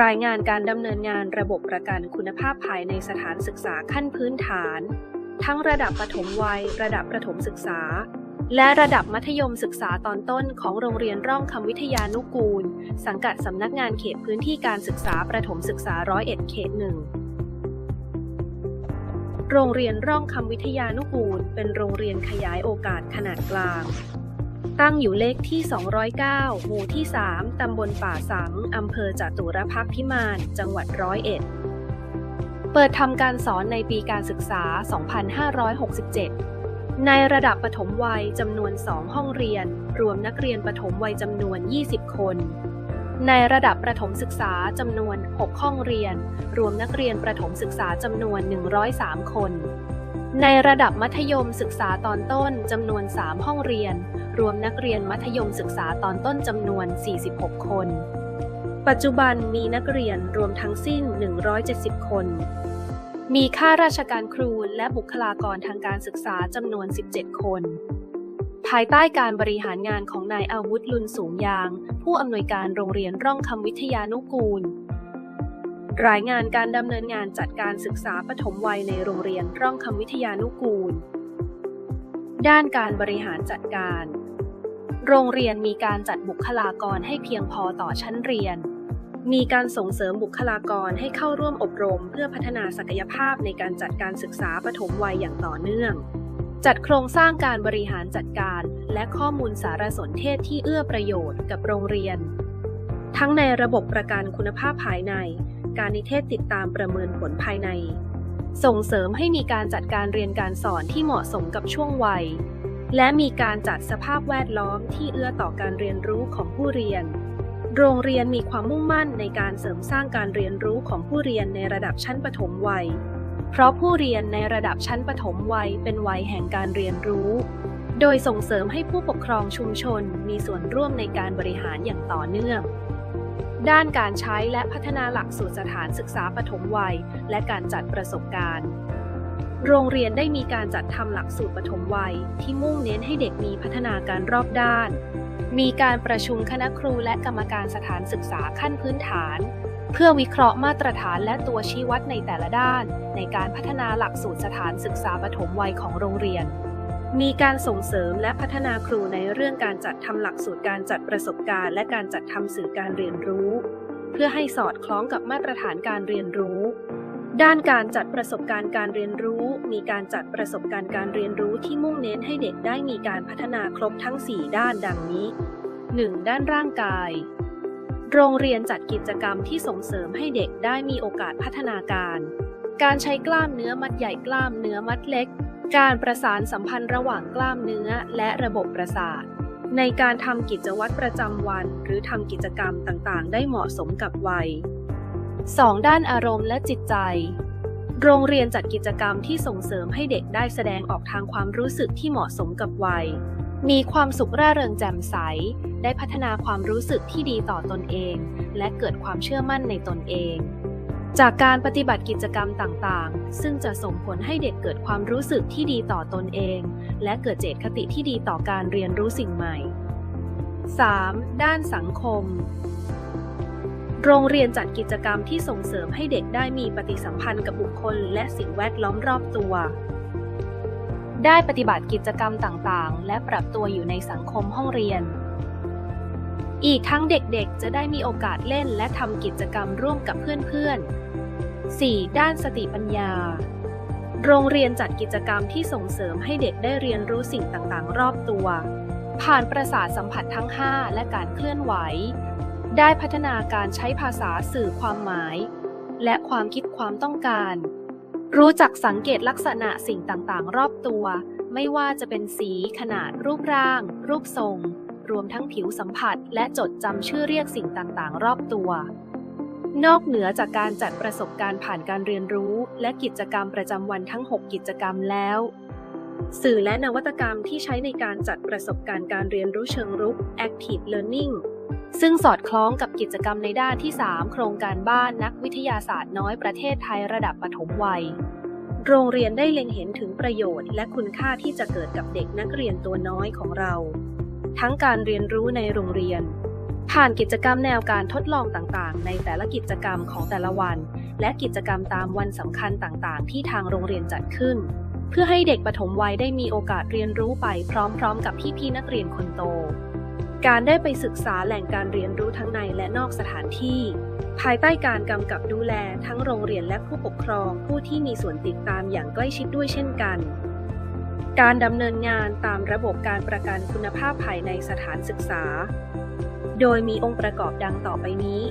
รายงานการดำเนินงานระบบประกันคุณภาพภายในสถานศึกษาขั้นพื้นฐาน ทั้งระดับประถมวัย ระดับประถมศึกษา และระดับมัธยมศึกษาตอนต้นของโรงเรียนร่องคำวิทยานุกูล สังกัดสำนักงานเขตพื้นที่การศึกษาประถมศึกษาร้อยเอ็ดเขตหนึ่งโรงเรียนร่องคำวิทยานุกูล เป็นโรงเรียนขยายโอกาสขนาดกลาง ตั้งอยู่เลขที่ 209 หมู่ที่ 3 ตำบลป่าสัง อำเภอจตุรพักพิมาน จังหวัดร้อยเอ็ด เปิดทำการสอนในปีการศึกษา 2567 ในระดับปฐมวัยจำนวน 2 ห้องเรียน รวมนักเรียนปฐมวัยจำนวน 20 คน ในระดับประถมศึกษาจำนวน 6 ห้องเรียน รวมนักเรียนประถมศึกษาจำนวน 103 คนในระดับมัธยมศึกษาตอนต้นจำนวน 3 ห้องเรียน รวมนักเรียนมัธยมศึกษาตอนต้นจำนวน 46 คน ปัจจุบันมีนักเรียนรวมทั้งสิ้น 170 คน มีข้าราชการครูและบุคลากรทางการศึกษาจำนวน 17 คน ภายใต้การบริหารงานของนายอาวุธลุนสูงยาง ผู้อำนวยการโรงเรียนร่องคำวิทยานุกูลรายงานการดำเนินงานจัดการศึกษาปฐมวัยในโรงเรียนร่องคำวิทยานุกูล ด้านการบริหารจัดการ โรงเรียนมีการจัดบุคลากรให้เพียงพอต่อชั้นเรียน มีการส่งเสริมบุคลากรให้เข้าร่วมอบรม เพื่อพัฒนาศักยภาพในการจัดการศึกษาปฐมวัยอย่างต่อเนื่อง จัดโครงสร้างการบริหารจัดการ และข้อมูลสารสนเทศที่เอื้อประโยชน์กับโรงเรียน ทั้งในระบบประกันคุณภาพภายใน การนิเทศติดตามประเมินผลภายใน ส่งเสริมให้มีการจัดการเรียนการสอนที่เหมาะสมกับช่วงวัย และมีการจัดสภาพแวดล้อมที่เอื้อต่อการเรียนรู้ของผู้เรียน โรงเรียนมีความมุ่งมั่นในการเสริมสร้างการเรียนรู้ของผู้เรียนในระดับชั้นประถมวัย เพราะผู้เรียนในระดับชั้นประถมวัยเป็นวัยแห่งการเรียนรู้ โดยส่งเสริมให้ผู้ปกครองชุมชนมีส่วนร่วมในการบริหารอย่างต่อเนื่อง ด้านการใช้และพัฒนาหลักสูตรสถานศึกษาปฐมวัย และการจัดประสบการณ์ โรงเรียนได้มีการจัดทำหลักสูตรปฐมวัย ที่มุ่งเน้นให้เด็กมีพัฒนาการรอบด้าน มีการประชุมคณะครูและกรรมการสถานศึกษาขั้นพื้นฐาน เพื่อวิเคราะห์มาตรฐานและตัวชี้วัดในแต่ละด้าน ในการพัฒนาหลักสูตรสถานศึกษาปฐมวัยของโรงเรียน มีการส่งเสริมและพัฒนาครูในเรื่องการจัดทำหลักสูตรการจัดประสบการณ์ และการจัดทำสื่อการเรียนรู้ เพื่อให้สอดคล้องกับมาตรฐานการเรียนรู้ ด้านการจัดประสบการณ์การเรียนรู้ มีการจัดประสบการณ์การเรียนรู้ที่มุ่งเน้นให้เด็กได้มีการพัฒนาครบทั้ง 4 ด้านดังนี้ 1. ด้านร่างกาย โรงเรียนจัดกิจกรรมที่ส่งเสริมให้เด็กได้มีโอกาสพัฒนาการ การใช้กล้ามเนื้อมัดใหญ่กล้ามเนื้อมัดเล็ก การประสานสัมพันธ์ระหว่างกล้ามเนื้อและระบบประสาท ในการทำกิจวัตรประจำวัน หรือทำกิจกรรมต่างๆ ได้เหมาะสมกับวัย 2. ด้านอารมณ์และจิตใจ โรงเรียนจัดกิจกรรมที่ส่งเสริมให้เด็กได้แสดงออกทางความรู้สึกที่เหมาะสมกับวัย มีความสุขร่าเริงแจ่มใส ได้พัฒนาความรู้สึกที่ดีต่อตนเอง และเกิดความเชื่อมั่นในตนเอง จากการปฏิบัติกิจกรรมต่างๆ ซึ่งจะส่งผลให้เด็กเกิดความรู้สึกที่ดีต่อตนเอง และเกิดเจตคติที่ดีต่อการเรียนรู้สิ่งใหม่ 3. ด้านสังคม โรงเรียนจัดกิจกรรมที่ส่งเสริมให้เด็กได้มีปฏิสัมพันธ์กับบุคคล และสิ่งแวดล้อมรอบตัว ได้ปฏิบัติกิจกรรมต่างๆ และปรับตัวอยู่ในสังคมห้องเรียน อีกทั้งเด็กๆ จะได้มีโอกาสเล่นและทำกิจกรรมร่วมกับเพื่อนๆ 4. ด้านสติปัญญา โรงเรียนจัดกิจกรรมที่ส่งเสริมให้เด็กได้เรียนรู้สิ่งต่างๆ รอบตัว ผ่านประสาทสัมผัสทั้ง 5 และการเคลื่อนไหว ได้พัฒนาการใช้ภาษาสื่อความหมาย และความคิดความต้องการ รู้จักสังเกตลักษณะสิ่งต่างๆ รอบตัว ไม่ว่าจะเป็นสี ขนาด รูปร่าง รูปทรง รวมทั้งผิวสัมผัส และจดจำชื่อเรียกสิ่งต่างๆ รอบตัว นอกเหนือจากการจัดประสบการณ์ผ่านการเรียนรู้ และกิจกรรมประจำวันทั้ง 6 กิจกรรมแล้ว สื่อและนวัตกรรมที่ใช้ในการจัดประสบการณ์การเรียนรู้เชิงรุก Active Learning ซึ่งสอดคล้องกับกิจกรรมในด้านที่ 3 โครงการบ้านนักวิทยาศาสตร์น้อยประเทศไทยระดับปฐมวัย โรงเรียนได้เล็งเห็นถึงประโยชน์ และคุณค่าที่จะเกิดกับเด็กนักเรียนตัวน้อยของเรา ทั้งการเรียนรู้ในโรงเรียน ผ่านกิจกรรมแนวการทดลองต่างๆ ในแต่ละกิจกรรมของแต่ละวัน และกิจกรรมตามวันสำคัญต่างๆ ที่ทางโรงเรียนจัดขึ้น เพื่อให้เด็กปฐมวัยได้มีโอกาสเรียนรู้ไปพร้อมๆ กับพี่ๆนักเรียนคนโต การได้ไปศึกษาแหล่งการเรียนรู้ทั้งในและนอกสถานที่ภายใต้การกำกับดูแลทั้งโรงเรียนและผู้ปกครองผู้ที่มีส่วนติดตามอย่างใกล้ชิดด้วยเช่นกัน การดำเนินงานตามระบบการประกันคุณภาพภายในสถานศึกษา โดยมีองค์ประกอบดังต่อไปนี้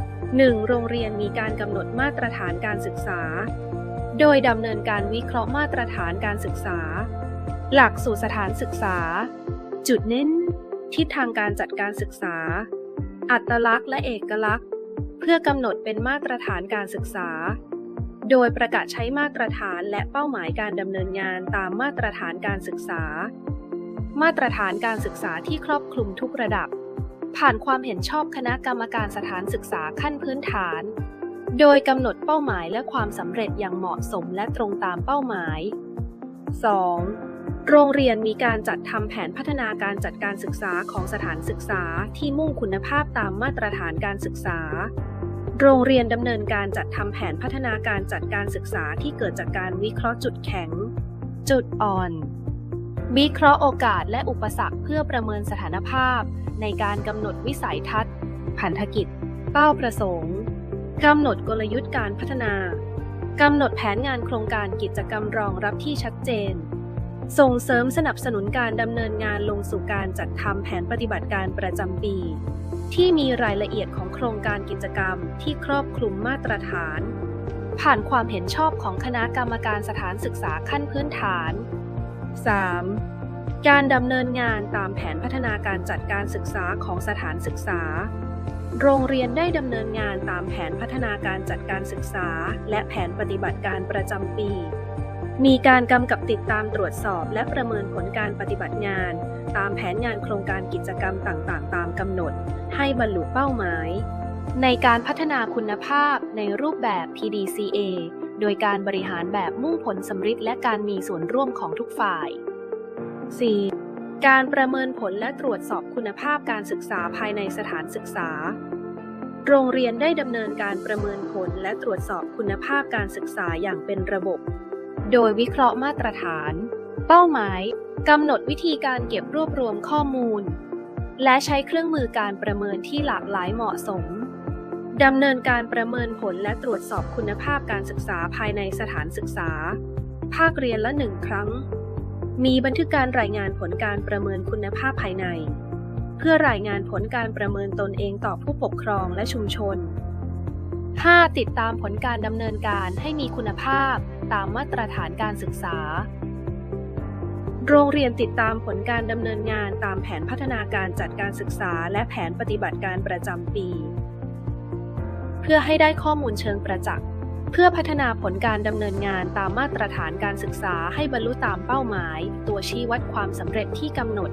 1. โรงเรียนมีการกำหนดมาตรฐานการศึกษา โดยดำเนินการวิเคราะห์มาตรฐานการศึกษา หลักสู่สถานศึกษา จุดเน้น ทิศทางการจัดการศึกษา อัตลักษณ์และเอกลักษณ์ เพื่อกำหนดเป็นมาตรฐานการศึกษา โดยประกาศใช้มาตรฐานและเป้าหมายการดำเนินงานตามมาตรฐานการศึกษา มาตรฐานการศึกษาที่ครอบคลุมทุกระดับ ผ่านความเห็นชอบคณะกรรมการสถานศึกษาขั้นพื้นฐาน โดยกำหนดเป้าหมายและความสำเร็จอย่างเหมาะสมและตรงตามเป้าหมาย 2. โรงเรียนมีการจัดทำแผนพัฒนาการจัดการศึกษาของสถานศึกษาที่มุ่งคุณภาพตามมาตรฐานการศึกษา โรงเรียนดำเนินการจัดทำแผนพัฒนาการจัดการศึกษาที่เกิดจากการวิเคราะห์จุดแข็ง จุดอ่อน วิเคราะห์โอกาสและอุปสรรคเพื่อประเมินสถานภาพ ในการกำหนดวิสัยทัศน์ พันธกิจ เป้าประสงค์กำหนดกลยุทธ์การพัฒนากำหนดแผนงานโครงการกิจกรรมรองรับที่ชัดเจน ส่งเสริมสนับสนุนการดำเนินงานลงสู่การจัดทำแผนปฏิบัติการประจำปี ที่มีรายละเอียดของโครงการกิจกรรมที่ครอบคลุมมาตรฐาน ผ่านความเห็นชอบของคณะกรรมการสถานศึกษาขั้นพื้นฐาน 3. การดำเนินงานตามแผนพัฒนาการจัดการศึกษาของสถานศึกษา โรงเรียนได้ดำเนินงานตามแผนพัฒนาการจัดการศึกษา และแผนปฏิบัติการประจำปี มีการกำกับติดตามตรวจสอบ และประเมินผลการปฏิบัติงาน ตามแผนงานโครงการกิจกรรมต่างๆ ตามกำหนด ให้บรรลุเป้าหมาย ในการพัฒนาคุณภาพในรูปแบบ PDCA โดยการบริหารแบบมุ่งผลสำฤทธิ์และการมีส่วนร่วมของทุกฝ่าย 4. การประเมินผลและตรวจสอบคุณภาพการศึกษาภายในสถานศึกษา โรงเรียนได้ดำเนินการประเมินผลและตรวจสอบคุณภาพการศึกษาอย่างเป็นระบบ โดยวิเคราะห์มาตรฐาน เป้าหมายกำหนดวิธีการเก็บรวบรวมข้อมูล และใช้เครื่องมือการประเมินที่หลากหลายเหมาะสมดำเนินการประเมินผลและตรวจสอบคุณภาพการศึกษาภายในสถานศึกษา ภาคเรียนละหนึ่งครั้ง มีบันทึกการรายงานผลการประเมินคุณภาพภายใน เพื่อรายงานผลการประเมินตนเองต่อผู้ปกครองและชุมชน 5. ติดตามผลการดำเนินการให้มีคุณภาพ ตามมาตรฐานการศึกษา โรงเรียนติดตามผลการดำเนินงานตามแผนพัฒนาการจัดการศึกษา และแผนปฏิบัติการประจำปี เพื่อให้ได้ข้อมูลเชิงประจักษ์เพื่อพัฒนาผลการดำเนินงานตามมาตรฐานการศึกษาให้บรรลุตามเป้าหมาย ตัวชี้วัดความสำเร็จที่กำหนด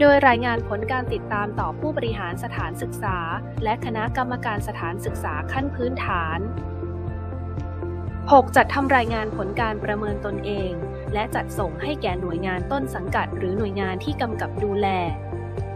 โดยรายงานผลการติดตามต่อผู้บริหารสถานศึกษา และคณะกรรมการสถานศึกษาขั้นพื้นฐาน 6. จัดทำรายงานผลการประเมินตนเอง และจัดส่งให้แก่หน่วยงานต้นสังกัด หรือหน่วยงานที่กำกับดูแล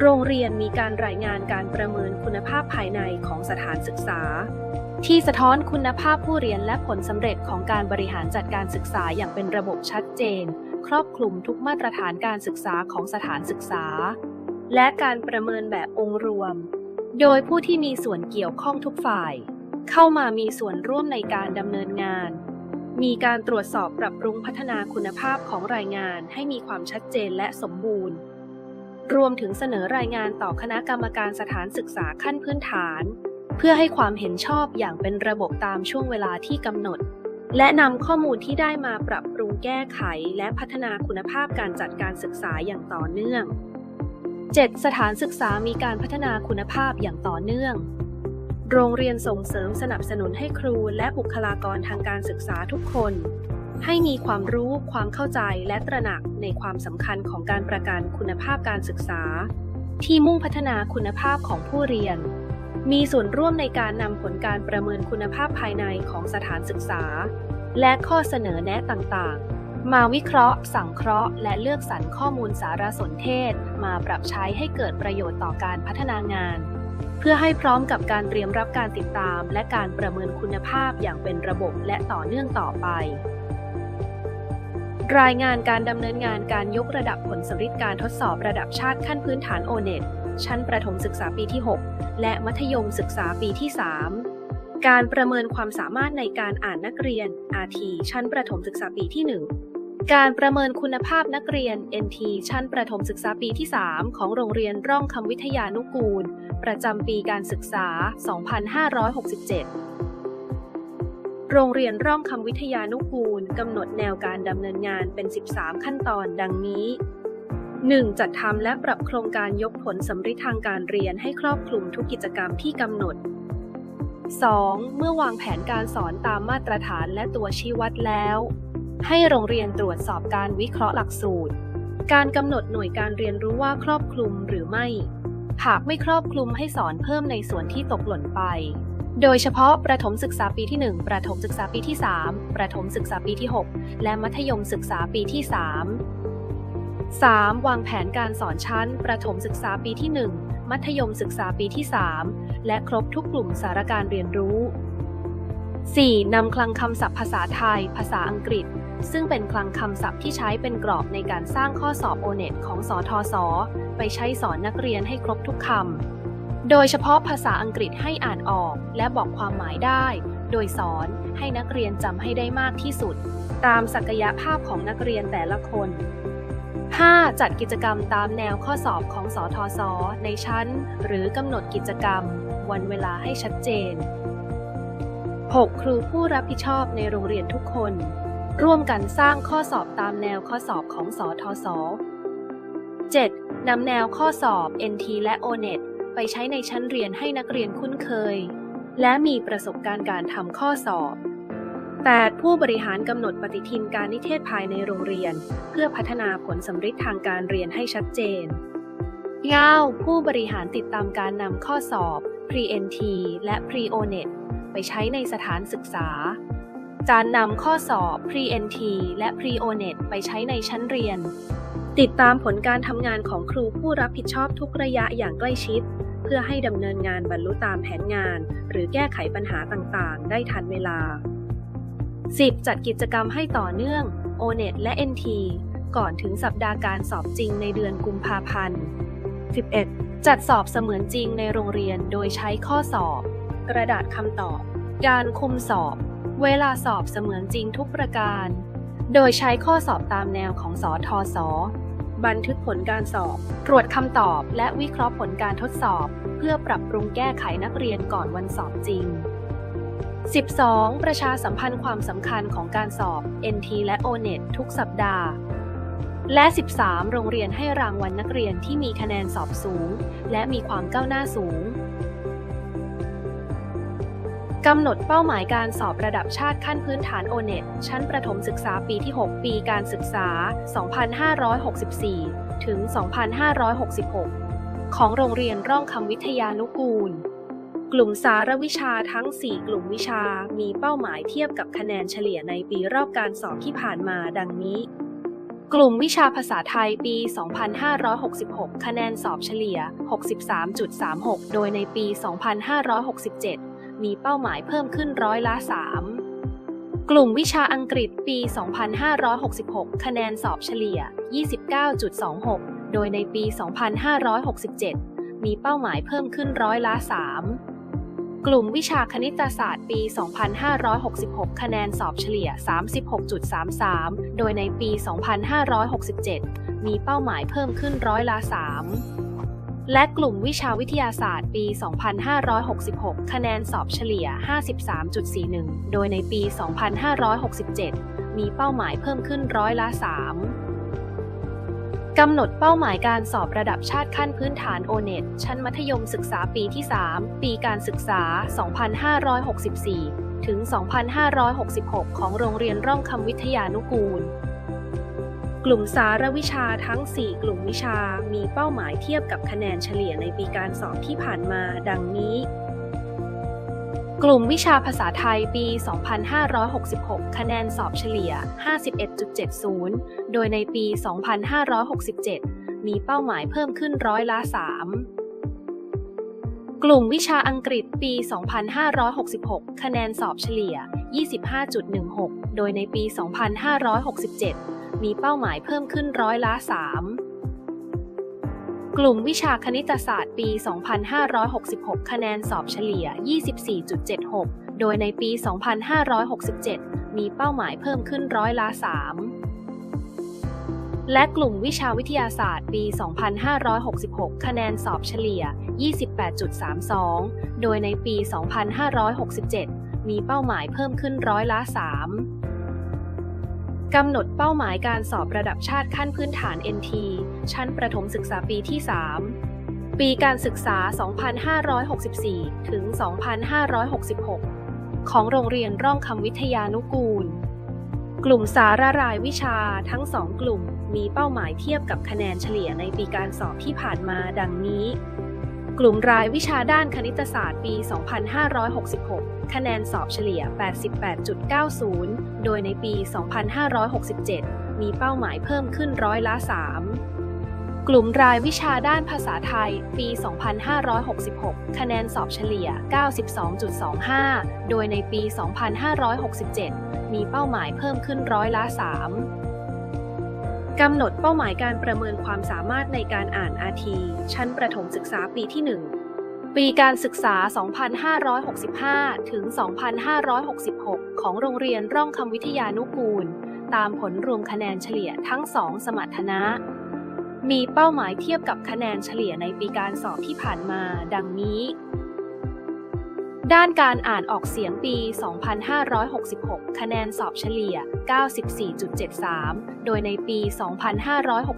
โรงเรียนมีการรายงานการประเมินคุณภาพภายในของสถานศึกษา ที่สะท้อนคุณภาพผู้เรียนและผลสำเร็จของการบริหารจัดการศึกษาอย่างเป็นระบบชัดเจน ครอบคลุมทุกมาตรฐานการศึกษาของสถานศึกษา และการประเมินแบบองค์รวม โดยผู้ที่มีส่วนเกี่ยวข้องทุกฝ่าย เข้ามามีส่วนร่วมในการดำเนินงาน มีการตรวจสอบปรับปรุงพัฒนาคุณภาพของรายงานให้มีความชัดเจนและสมบูรณ์ รวมถึงเสนอรายงานต่อคณะกรรมการสถานศึกษาขั้นพื้นฐาน เพื่อให้ความเห็นชอบอย่างเป็นระบบตามช่วงเวลาที่กำหนด และนำข้อมูลที่ได้มาปรับปรุงแก้ไข และพัฒนาคุณภาพการจัดการศึกษาอย่างต่อเนื่อง 7. สถานศึกษามีการพัฒนาคุณภาพอย่างต่อเนื่อง โรงเรียนส่งเสริมสนับสนุนให้ครูและบุคลากรทางการศึกษาทุกคน ให้มีความรู้ความเข้าใจและตระหนักในความสำคัญของการประกันคุณภาพการศึกษา ที่มุ่งพัฒนาคุณภาพของผู้เรียน มีส่วนร่วมในการนำผลการประเมินคุณภาพภายในของสถานศึกษา และข้อเสนอแนะต่างๆ มาวิเคราะห์ สังเคราะห์ และเลือกสรรข้อมูลสารสนเทศ มาปรับใช้ให้เกิดประโยชน์ต่อการพัฒนางาน เพื่อให้พร้อมกับการเตรียมรับการติดตาม และการประเมินคุณภาพอย่างเป็นระบบและต่อเนื่องต่อไป รายงานการดำเนินงานการยกระดับผลสำริดการทดสอบระดับชาติขั้นพื้นฐาน O-NET ชั้นประถมศึกษาปีที่ 6 และมัธยมศึกษาปีที่ 3 การประเมินความสามารถในการอ่านนักเรียน RT ชั้นประถมศึกษาปีที่ 1 การประเมินคุณภาพนักเรียน NT ชั้นประถมศึกษาปีที่ 3 ของโรงเรียนร่องคำวิทยานุกูล ประจำปีการศึกษา 2567 โรงเรียนร่องคำวิทยานุกูลกำหนดแนวการดำเนินงานเป็น 13 ขั้นตอนดังนี้ 1. จัดทำและปรับโครงการยกผลสำริดทางการเรียนให้ครอบคลุมทุกกิจกรรมที่กำหนด 2. เมื่อวางแผนการสอนตามมาตรฐานและตัวชี้วัดแล้ว ให้โรงเรียนตรวจสอบการวิเคราะห์หลักสูตร การกำหนดหน่วยการเรียนรู้ว่าครอบคลุมหรือไม่ หากไม่ครอบคลุมให้สอนเพิ่มในส่วนที่ตกหล่นไป โดยเฉพาะประถมศึกษาปีที่ 1 ประถมศึกษาปีที่ 3 ประถมศึกษาปีที่ 6 และมัธยมศึกษาปีที่ 3 3. วางแผนการสอนชั้น ประถมศึกษาปีที่ 1 มัธยมศึกษาปีที่ 3 และครบทุกกลุ่มสารการเรียนรู้ 4. นำคลังคำศัพท์ภาษาไทย ภาษาอังกฤษ ซึ่งเป็นคลังคำศัพท์ที่ใช้เป็นกรอบในการสร้างข้อสอบ O-NET ของสทศไปใช้สอนนักเรียนให้ครบทุกคำ โดยเฉพาะภาษาอังกฤษให้อ่านออกและบอกความหมายได้ โดยสอนให้นักเรียนจำให้ได้มากที่สุด ตามศักยภาพของนักเรียนแต่ละคน 5. จัดกิจกรรมตามแนวข้อสอบของสทศในชั้น หรือกำหนดกิจกรรม วันเวลาให้ชัดเจน 6. ครูผู้รับผิดชอบในโรงเรียนทุกคน ร่วมกันสร้างข้อสอบตามแนวข้อสอบของสทศ 7. นำแนวข้อสอบ NT และ O-NET ไปใช้ในชั้นเรียนให้นักเรียนคุ้นเคย และมีประสบการณ์การทำข้อสอบ 8. ผู้บริหารกำหนดปฏิทินการนิเทศภายในโรงเรียน เพื่อพัฒนาผลสำริดทางการเรียนให้ชัดเจน 9. ผู้บริหารติดตามการนำข้อสอบ Pre-NT และ Pre-O-NET ไปใช้ในสถานศึกษา การนำข้อสอบ Pre-NT และ Pre-O-NET ไปใช้ในชั้นเรียน ติดตามผลการทำงานของครูผู้รับผิดชอบทุกระยะอย่างใกล้ชิด เพื่อให้ดำเนินงานบรรลุตามแผนงาน หรือแก้ไขปัญหาต่างๆ ได้ทันเวลา 10. จัดกิจกรรมให้ต่อเนื่อง O-NET และ NT ก่อนถึงสัปดาห์การสอบจริงในเดือนกุมภาพันธ์ 11. จัดสอบเสมือนจริงในโรงเรียนโดยใช้ข้อสอบ กระดาษคำตอบ การคุมสอบ เวลาสอบเสมือนจริงทุกประการ โดยใช้ข้อสอบตามแนวของสอทอสอบันทึกผลการสอบ ตรวจคำตอบ และวิเคราะห์ผลการทดสอบ เพื่อปรับปรุงแก้ไขนักเรียนก่อนวันสอบจริง 12. ประชาสัมพันธ์ความสำคัญของการสอบ NT และ O-NET ทุกสัปดาห์ และ 13. โรงเรียนให้รางวัลนักเรียนที่มีคะแนนสอบสูง และมีความก้าวหน้าสูง กำหนดเป้าหมายการสอบระดับชาติขั้นพื้นฐาน O-NET ชั้นประถมศึกษาปีที่ 6 ปีการศึกษา 2564 ถึง 2566 ของโรงเรียนร่องคำวิทยานุกูล กลุ่มสารวิชาทั้ง 4 กลุ่มวิชามีเป้าหมายเทียบกับคะแนนเฉลี่ยในปีรอบการสอบที่ผ่านมาดังนี้ กลุ่มวิชาภาษาไทยปี 2566 คะแนนสอบเฉลี่ย 63.36 โดยในปี 2567 มีเป้าหมายเพิ่มขึ้นร้อยละ 3 กลุ่มวิชาอังกฤษปี 2566 คะแนนสอบเฉลี่ย 29.26 โดยในปี 2567 มีเป้าหมายเพิ่มขึ้นร้อยละ 3 กลุ่มวิชาคณิตศาสตร์ปี 2566 คะแนนสอบเฉลี่ย 36.33 โดยในปี 2567 มีเป้าหมายเพิ่มขึ้นร้อยละ 3 และกลุ่มวิชาวิทยาศาสตร์ปี 2566 คะแนนสอบเฉลี่ย 53.41 โดยในปี 2567 มีเป้าหมายเพิ่มขึ้นร้อยละ 3 กำหนดเป้าหมายการสอบระดับชาติขั้นพื้นฐาน O-NET ชั้นมัธยมศึกษาปีที่ 3 ปีการศึกษา 2564 ถึง 2566 ของโรงเรียนร่องคำวิทยานุกูล กลุ่มสารวิชาทั้ง 4 กลุ่มวิชามีเป้าหมายเทียบกับคะแนนเฉลี่ยในปีการสอบที่ผ่านมาดังนี้ กลุ่มวิชาภาษาไทยปี 2566 คะแนนสอบเฉลี่ย 51.70 โดยในปี 2567 มีเป้าหมายเพิ่มขึ้นร้อยละ 3กลุ่มวิชาอังกฤษปี 2566 คะแนนสอบเฉลี่ย 25.16 โดยในปี 2567 มีเป้าหมายเพิ่มขึ้นร้อยละ 3 กลุ่มวิชาคณิตศาสตร์ปี 2566 คะแนนสอบเฉลี่ย 24.76 โดยในปี 2567 มีเป้าหมายเพิ่มขึ้นร้อยละ 3 และกลุ่มวิชาวิทยาศาสตร์ปี 2566 คะแนนสอบเฉลี่ย 28.32 โดยในปี 2567 มีเป้าหมายเพิ่มขึ้นร้อยละ 3 กำหนดเป้าหมายการสอบระดับชาติขั้นพื้นฐาน NT ชั้นประถมศึกษาปีที่ 3 ปีการศึกษา 2564 ถึง 2566 ของโรงเรียนร่องคำวิทยานุกูล กลุ่มสาระรายวิชาทั้งสองกลุ่มมีเป้าหมายเทียบกับคะแนนเฉลี่ยในปีการสอบที่ผ่านมาดังนี้ กลุ่มรายวิชาด้านคณิตศาสตร์ปี 2566 คะแนนสอบเฉลี่ย 88.90 โดยในปี 2567 มีเป้าหมายเพิ่มขึ้นร้อยละ 3 กลุ่มรายวิชาด้านภาษาไทย ปี 2566 คะแนนสอบเฉลี่ย 92.25 โดยในปี 2567 มีเป้าหมายเพิ่มขึ้นร้อยละ 3 กำหนดเป้าหมายการประเมินความสามารถในการอ่านอาทีชั้นประถมศึกษาปีที่ 1 ปีการศึกษา 2565 ถึง 2566 ของโรงเรียนร่องคำวิทยานุกูล ตามผลรวมคะแนนเฉลี่ยทั้งสองสมรรถนะ มีเป้าหมายเทียบกับคะแนนเฉลี่ยในปีการสอบที่ผ่านมา ดังนี้ ด้านการอ่านออกเสียงปี 2566 คะแนนสอบเฉลี่ย 94.73 โดยในปี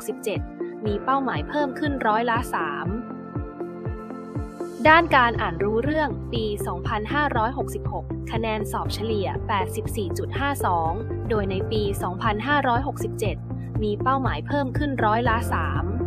2567 มีเป้าหมายเพิ่มขึ้นร้อยละ 3 ด้านการอ่านรู้เรื่องปี 2566 คะแนนสอบเฉลี่ย 84.52 โดยในปี 2567 มีเป้าหมายเพิ่มขึ้นร้อยละ 3